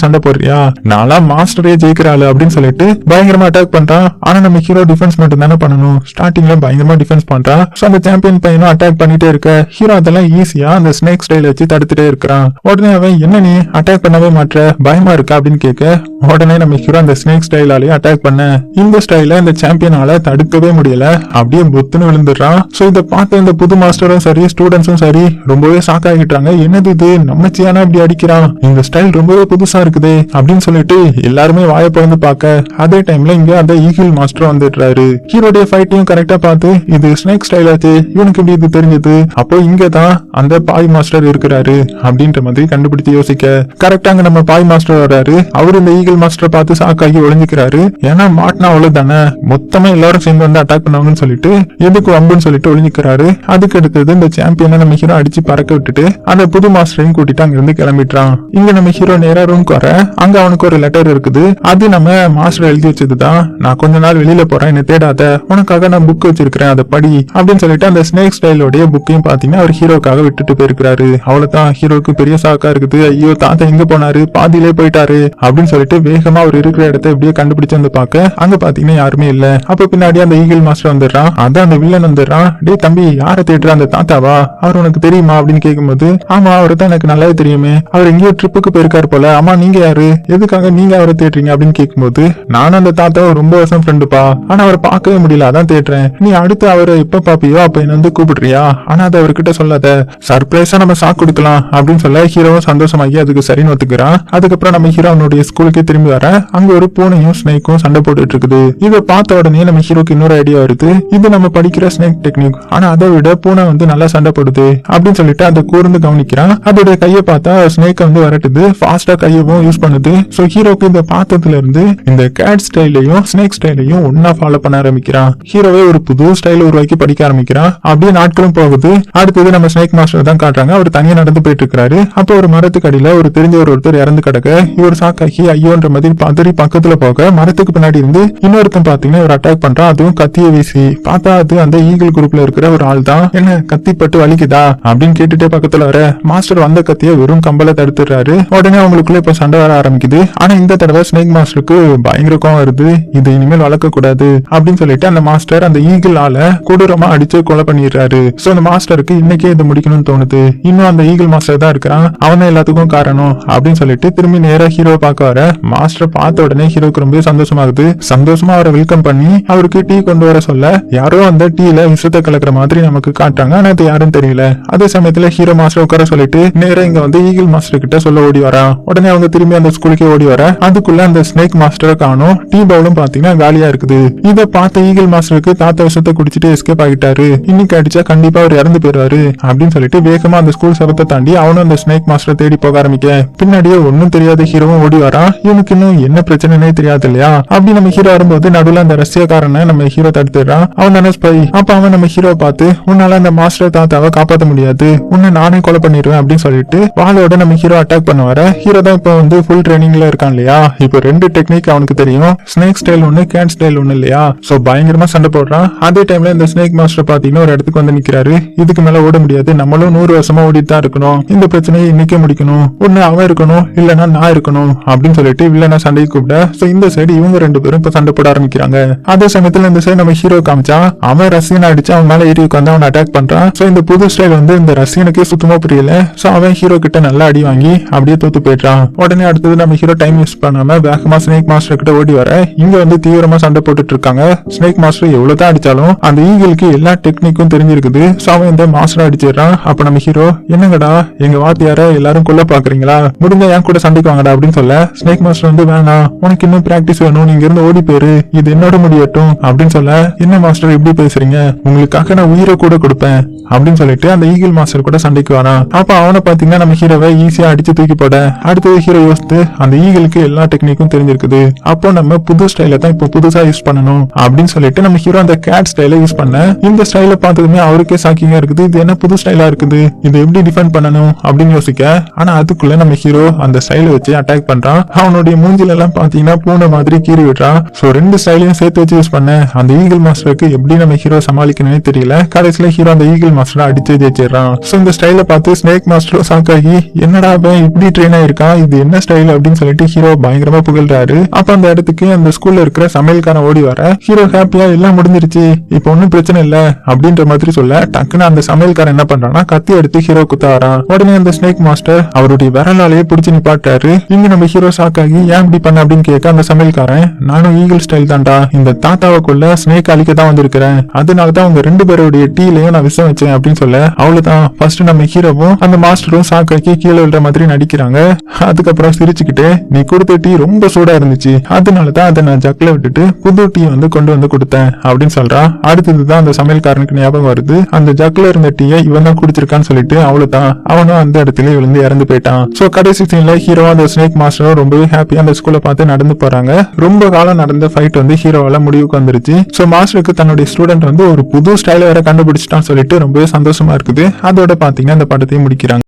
[SPEAKER 1] சண்டை போடுறியா? நாளா மாஸ்டரே ஜெயிக்கிறாள் அப்படின்னு சொல்லிட்டு பயங்கரமா அட்டாக் பண்றான். ஆனா நம்ம ஹீரோ டிஃபென்ஸ் மட்டும் தானே பண்ணணும். ஸ்டார்டிங்ல பயங்கரமா டிஃபென்ஸ் பண்றான். சோ அந்த சாம்பியன் பையனும் அட்டாக் பண்ணிட்டே இருக்க. ஹீரோ அதெல்லாம் ஈஸியா அந்த ஸ்னேக் ஸ்டைல் வச்சு தடுத்துட்டே இருக்கிறான். உடனே அவன் என்ன நீ? அட்டாக் பண்ணவே மாட்ற? பயமா இருக்கா? அப்படின்னு கேட்க உடனே நம்ம ஹீரோ அந்த ஸ்னேக் ஸ்டைலாலேயே அட்டாக் பண்ண. இந்த ஸ்டைல இந்த அவனால தடுக்கவே முடியல. அப்படியே புத்துன்னு விழுந்துடுறான். சோ இதை பார்த்த இந்த புது மாஸ்டரும் சரி ஸ்டூடெண்ட்ஸும் சரி ரொம்பவே ஷாக் ஆகிட்டாங்க என்னது இது? நம்ம சியானா இப்படி அடிக்கிறான் இந்த ஸ்டைல் ரொம்பவே புதுசா இருக்குதே அப்படின்னு சொல்லிட்டு எல்லாருமே வாயை பிறந்து பார்க்க அதே டைம்ல இங்க அந்த ஈகிள் மாஸ்டர் வந்துடுறாரு. ஹீரோடைய ஃபைட்டையும் கரெக்டா பார்த்து இது ஸ்னேக் ஸ்டைல் ஆச்சு இவனுக்கு இப்படி இது தெரிஞ்சது? அப்போ இங்க தான் அந்த பாய் மாஸ்டர் இருக்கிறாரு அப்படின்ற மாதிரி கண்டுபிடிச்சு யோசிக்க. கரெக்டா அங்க நம்ம பாய் மாஸ்டர் வர்றாரு. அவரு இந்த ஈகிள் மாஸ்டர் பார்த்து ஷாக் ஆகி ஒளிஞ்சுக்கிறாரு. ஏன்னா மாட்டினா அவ்வளவுதானே? மொத்தமா எல்லாரும் சேர்ந்து வந்து அட்டாக் பண்ணுவாங்கன்னு சொல்லிட்டு எதுக்கு வம்புன்னு சொல்லிட்டு ஒளிஞ்சிக்கிறாரு. அதுக்கு அடுத்தது இந்த சாம்பியனை நம்ம ஹீரோ அடிச்சு பறக்க விட்டுட்டு அந்த புது மாஸ்டரையும் கூட்டிட்டு அங்க இருந்து கிளம்பிட்டான் இங்க நம்ம ஹீரோ நேரா ரூம்க்கு வர அங்க அவனுக்கு ஒரு லெட்டர் இருக்குது. அது நம்ம மாஸ்டர் எழுதி வச்சதுதான். நான் கொஞ்ச நாள் வெளியில போறேன் என்ன தேடாத. உனக்காக நான் புக் வச்சிருக்கிறேன் அதை படி. அப்படின்னு சொல்லிட்டு அந்த ஸ்னேக் ஸ்டைலோடைய புக்கையும் பாத்தீங்கன்னா அவர் ஹீரோக்காக விட்டுட்டு போயிருக்கிறாரு. அவ்வளவுதான் ஹீரோக்கு பெரிய சாக்கா இருக்குது. ஐயோ தாத்தா எங்க போனாரு? பாதியிலே போயிட்டாரு. அப்படின்னு சொல்லிட்டு வேகமா அவர் இருக்கிற இடத்த எப்படியே கண்டுபிடிச்சு வந்து பார்க்க அங்க பாத்தீங்கன்னா யாருமே இல்ல. அப்ப பின்னாடி அந்த ஈகிள் மாஸ்டர் வந்துடுறான். அதான் அந்த வில்லன் வந்துடுறான். டே தம்பி யாரை தேடுற அந்த தாத்தாவா? அவர் உனக்கு தெரியுமா? அப்படின்னு கேட்கும்போது ஆமா அவரை தான் எனக்கு நல்லாவே தெரியுமே. அவர் எங்கேயோ ட்ரிப்புக்கு போயிருக்காரு போல. ஆமா நீங்க யாரு? எதுக்காக நீங்க அவரை தேடுறீங்க? அப்படின்னு கேட்கும்போது நானும் அந்த தாத்தாவை ரொம்ப வருஷம் ஃப்ரெண்டுப்பா ஆனா அவரை பார்க்கவே முடியல. அதான் தேடுறேன். நீ அடுத்து அவரை எப்ப பாப்பியோ அப்ப என்ன வந்து கூப்பிடுறியா? ஆனா அதை அவர்கிட்ட சொல்லாத. சர்ப்ரைஸா நம்ம சாக்கு கொடுக்கலாம். அப்படின்னு சொல்ல ஹீரோவும் சந்தோஷமாகி அதுக்கு சரின்னு ஒத்துக்கிறான். அதுக்கப்புறம் நம்ம ஹீரோ அவனுடைய ஸ்கூலுக்கே திரும்பி வர அங்க ஒரு பூனையும் ஸ்னேக்கும் சண்டை போட்டுட்டு இருக்குது. இதை பார்த்த உடனே நம்ம ஹீரோக்கு இன்னொரு ஐடியா வருது. இது நம்ம படிக்கிற ஸ்னேக் டெக்னிக் ஆனா அதை விட பூனை வந்து நல்லா சண்டை போடுது அப்படின்னு சொல்லிட்டு அதை கூர்ந்து கவனிக்கிறான். அதோட கையை பார்த்தா ஸ்னேக் வந்து வரட்டுது. ஃபாஸ்டா கையவும் யூஸ் பண்ணுது. சோ ஹீரோக்கு இந்த பார்த்ததுல இருந்து இந்த கேட் ஸ்டைலையும் ஸ்னேக் ஸ்டைலையும் ஒன்னா ஃபாலோ பண்ண ஆரம்பிக்கிறான். ஹீரோவே ஒரு புது ஸ்டைல் உருவாக்கி படிக்க ஆரம்பிக்கிறான். அப்படியே நாட்களும் போகுது. அடுத்தது நம்ம ஸ்னேக் மாஸ்டர் தான் காட்டுறாங்க. அவர் தனியா நடந்து போயிட்டு இருக்காரு அப்போ ஒரு மரத்துக்கு அடியில ஒரு தெரிஞ்சவர் ஒருத்தர் இறந்து கிடக்க இவர் சாக்காக்கி ஐயோன்ற மாதிரி பதறி பக்கத்துல போக மரத்துக்கு பின்னாடி இருந்து இன்னொருத்தன் பாத்தீங்கன்னா ஒரு அட்டாக் பண்றான் அதுவும் கத்திய வீசி. பார்த்தா அது அந்த ஈகிள் குரூப்ல இருக்கிற ஒரு ஆள் தான் என்ன கத்தி பட்டு வலிக்குதா? அப்படின்னு கேட்டுட்டே பக்கத்துல வர மாஸ்டர் வந்த கத்திய வெறும் கம்பல தடுத்துறாரு உடனே அவங்களுக்குள்ள இப்ப சண்டை வர ஆரம்பிக்குது. ஆனா இந்த தடவை ஸ்னேக் மாஸ்டருக்கு பயங்கர கோவம் வருது. இது இனிமேல் வளர்க்க கூடாது அப்படின்னு சொல்லிட்டு அந்த மாஸ்டர் அந்த ஈகிள் ஆள கொடூரமா அடிச்சு கொலை பண்ணிடுறாரு. சோ அந்த மாஸ்டருக்கு இன்னைக்கே இது முடிக்கணும்னு தோணுது. இன்னும் அந்த ஈகிள் மாஸ்டர் தான் இருக்கிறான். அவன் எல்லாத்துக்கும் காரணம் அப்படின்னு சொல்லிட்டு திரும்பி நேரா ஹீரோ பார்க்க வர மாஸ்டர் பார்த்த உடனே ஹீரோக்கு ரொம்ப சந்தோஷமாகுது. சந்தோஷமா அவரை வெல்கம் பண்ணி அவருக்கு டீ கொண்டு வர சொல்ல யாரோ அந்த டீல விஷத்தை கலக்குற மாதிரி நமக்கு காட்டுறாங்க. ஆனா அது யாரும் தெரியல. அதே சமயத்துல ஹீரோ மாஸ்டர் உட்கார சொல்லிட்டு நேரா இங்க வந்து ஈகிள் மாஸ்டர் கிட்ட சொல்ல ஓடி வரான் உடனே அவங்க திரும்பி அந்த ஸ்கூலுக்கே ஓடி வர. அதுக்குள்ள அந்த ஸ்னேக் மாஸ்டரை காணும். டீ பவுலும் பாத்தீங்கன்னா காலியா இருக்குது. இத பார்த்த ஈகிள் மாஸ்டருக்கு தாத்தா விஷத்தை குடிச்சிட்டு எஸ்கேப் ஆகிட்டாரு. இன்னைக்கு அடிச்சா கண்டிப்பா அவர் இறந்து போயிருவாரு அப்படின்னு சொல்லிட்டு வேகமா அந்த ஸ்கூல் சரத்தை தாண்டி அவனும் அந்த ஸ்னேக் மாஸ்டரை தேடி போக ஆரம்பிக்க. பின்னாடியே ஒன்னும் தெரியாத ஹீரோவும் ஓடி வரான் இவனுக்கு இன்னும் என்ன பிரச்சனைனே தெரியாது இல்லையா? அப்படி நம்ம ஹீரோ வரும்போது நடுவுல அந்த ரஷ்யா கொள்ளக்காரனை நம்ம ஹீரோ தடுத்துடுறான். அவன் தானே ஸ்பை அப்ப அவன் நம்ம ஹீரோ பார்த்து உன்னால அந்த மாஸ்டர் தாத்தாவை காப்பாற்ற முடியாது. உன்னை நானே கொலை பண்ணிடுவேன் அப்படின்னு சொல்லிட்டு வாளோட நம்ம ஹீரோ அட்டாக் பண்ண வர ஹீரோ தான் இப்போ வந்து ஃபுல் ட்ரைனிங்ல இருக்கான் இல்லையா? இப்போ ரெண்டு டெக்னிக் அவனுக்கு தெரியும். ஸ்னேக் ஸ்டைல் ஒன்னு கேன் ஸ்டைல் ஒன்னு இல்லையா? சோ பயங்கரமா சண்டை போடுறான். அதே டைம்ல இந்த ஸ்னேக் மாஸ்டர் பாத்தீங்கன்னா ஒரு இடத்துக்கு வந்து நிக்கிறாரு. இதுக்கு மேல ஓட முடியாது. நம்மளும் நூறு வருஷமா ஓடிட்டு தான் இருக்கணும். இந்த பிரச்சனையை இன்னைக்கே முடிக்கணும். ஒண்ணு அவன் இருக்கணும் இல்லைன்னா நான் இருக்கணும் அப்படின்னு சொல்லிட்டு வில்லனா சண்டைக்கு கூப்பிட. சோ இந்த சைடு இவங்க ரெண்டு பேரும் இப்ப சண்டை போட ஆரம்பிக்கிறாங்க. அதே சமயத்துல இந்த சைடு நம்ம ஹீரோ காமிச்சா அவன் ரசிகன் அடிச்சு அவன் மேல ஏறி உட்காந்து அவன் அட்டாக் பண்றான். சோ இந்த புது ஸ்டைல் வந்து இந்த ரசிகனுக்கே சுத்தமா புரியல. சோ அவன் ஹீரோ கிட்ட நல்லா அடி வாங்கி அப்படியே தோத்து போயிட்டான் உடனே அடுத்தது நம்ம ஹீரோ டைம் யூஸ் பண்ணாம வேகமா ஸ்னேக் மாஸ்டர் கிட்ட ஓடி வர இங்க வந்து தீவிரமா சண்டை போட்டுட்டு இருக்காங்க. ஸ்னேக் மாஸ்டர் எவ்வளவுதான் அடிச்சாலும் அந்த ஈகிளுக்கு எல்லா டெக்னிக்கும் தெரிஞ்சிருக்குது. சோ அவன் இந்த மாஸ்டர் அடிச்சிடுறான். அப்ப நம்ம ஹீரோ என்னங்கடா எங்க வாத்தியார எல்லாரும் கொல்ல பாக்குறீங்களா? முடிஞ்சா என் கூட சண்டைக்கு வாங்கடா அப்படின்னு சொல்ல ஸ்னேக் மாஸ்டர் வந்து வேணாம் உனக்கு இன்னும் பிராக்டிஸ் வேணும். நீங்க இருந்து ஓடி போயிரு. இது என்னோட இருக்கட்டும் அப்படின்னு சொல்ல என்ன மாஸ்டர் இப்படி பேசுறீங்க? உங்களுக்காக நான் உயிரை கூட கொடுப்பேன் அப்படின்னு சொல்லிட்டு அந்த ஈகிள் மாஸ்டர் கூட சண்டைக்கு வரான் அப்ப அவனை பாத்தீங்கன்னா நம்ம ஹீரோவை ஈஸியா அடிச்சு தூக்கி போட அடுத்தது ஹீரோ யோசித்து அந்த ஈகிளுக்கு எல்லா டெக்னிக்கும் தெரிஞ்சிருக்குது. அப்போ நம்ம புது ஸ்டைல தான் இப்போ புதுசா யூஸ் பண்ணணும் அப்படின்னு சொல்லிட்டு நம்ம ஹீரோ அந்த கேட் ஸ்டைல யூஸ் பண்ண இந்த ஸ்டைல பார்த்ததுமே அவருக்கே ஷாக்கிங்கா இருக்குது. இது என்ன புது ஸ்டைலா இருக்குது? இது எப்படி டிஃபெண்ட் பண்ணணும்? அப்படின்னு யோசிக்க ஆனா அதுக்குள்ள நம்ம ஹீரோ அந்த ஸ்டைல வச்சு அட்டாக் பண்றான். அவனுடைய மூஞ்சில எல்லாம் பாத்தீங்கன்னா பூனை மாதிரி கீறி விடுறான். சோ ரெண்டு ஸ்டைலையும் சேர்த்து வச்சு யூஸ் பண்ண. அந்த ஈகிள் மாஸ்டருக்கு எப்படி நம்ம ஹீரோ சமாளிக்கணும்னே தெரியல. கடைசியில ஹீரோ அந்த ஈகிள் மாஸ்டர் அடிச்சு ஜெயிச்சிடறான் ஸோ இந்த ஸ்டைலை பார்த்து ஸ்னேக் மாஸ்டரும் சாக்காகி என்னடா அவன் இப்படி ட்ரெயின் ஆயிருக்கான்? இது என்ன ஸ்டைல் அப்படின்னு சொல்லிட்டு ஹீரோ பயங்கரமா புகழ்றாரு. அப்ப அந்த இடத்துக்கு அந்த ஸ்கூல்ல இருக்கிற சமையல்காரன் ஓடி வர ஹீரோ ஹாப்பியா எல்லாம் முடிஞ்சிருச்சு. இப்போ ஒன்னும் பிரச்சனை இல்ல. அப்படின்ற மாதிரி சொல்ல டக்குன்னு அந்த சமையல்காரன் என்ன பண்றான்னா கத்தி எடுத்து ஹீரோ குத்த வரான் உடனே அந்த ஸ்னேக் மாஸ்டர் அவருடைய விரலாலேயே பிடிச்சு நிப்பாட்டாரு இங்க நம்ம ஹீரோ சாக்காகி ஏன் இப்படி பண்ண? அப்படின்னு கேட்க அந்த சமையல்காரன் நானும் ஈகிள் ஸ்டைல் தான்டா. இந்த தாத்தாவுக்குள்ள ஸ்னேக் அழிக்க தான் வந்திருக்கிறேன். அதனால தான் உங்க ரெண்டு பேருடைய டீலையும் நான் விஷம் வச்சேன் அப்படின்னு சொல்ல அவ்வளவுதான் ஃபர்ஸ்ட் நம்ம ஹீரோவும் அந்த மாஸ்டரும் சாக்காக்கி கீழே விழுற மாதிரி நடிக்கிறாங்க. அதுக்கப்புறம் சிரிச்சுக்கிட்டு நீ கொடுத்த டீ ரொம்ப சூடா இருந்துச்சு. அதனால தான் அதை நான் ஜக்ல விட்டுட்டு புது டீ வந்து கொண்டு வந்து கொடுத்தேன் அப்படின்னு சொல்றான் அடுத்தது தான் அந்த சமையல்காரனுக்கு ஞாபகம் வருது. அந்த ஜக்ல இருந்த டீயை இவன் தான் குடிச்சிருக்கான்னு சொல்லிட்டு அவ்வளவுதான் அவனும் அந்த இடத்துல விழுந்து இறந்து போயிட்டான். சோ கடைசி சீன்ல ஹீரோ அந்த ஸ்னேக் மாஸ்டரும் ரொம்பவே ஹாப்பியா அந்த ஸ்கூலை பார்த்து நடந்து போறாங்க. ரொம்ப காலம் நடந்த ஃபைட் வந்து ஹீரோவால முடிவுக்கு வந்துருச்சு. ஸோ மாஸ்டருக்கு தன்னுடைய ஸ்டூடெண்ட் வந்து ஒரு புது ஸ்டைல வேற கண்டுபிடிச்சிட்டான்னு சொல்லிட்டு ரொம்பவே சந்தோஷமா இருக்குது. அதோட பாத்தீங்கன்னா இந்த படத்தையும் முடிக்கிறாங்க.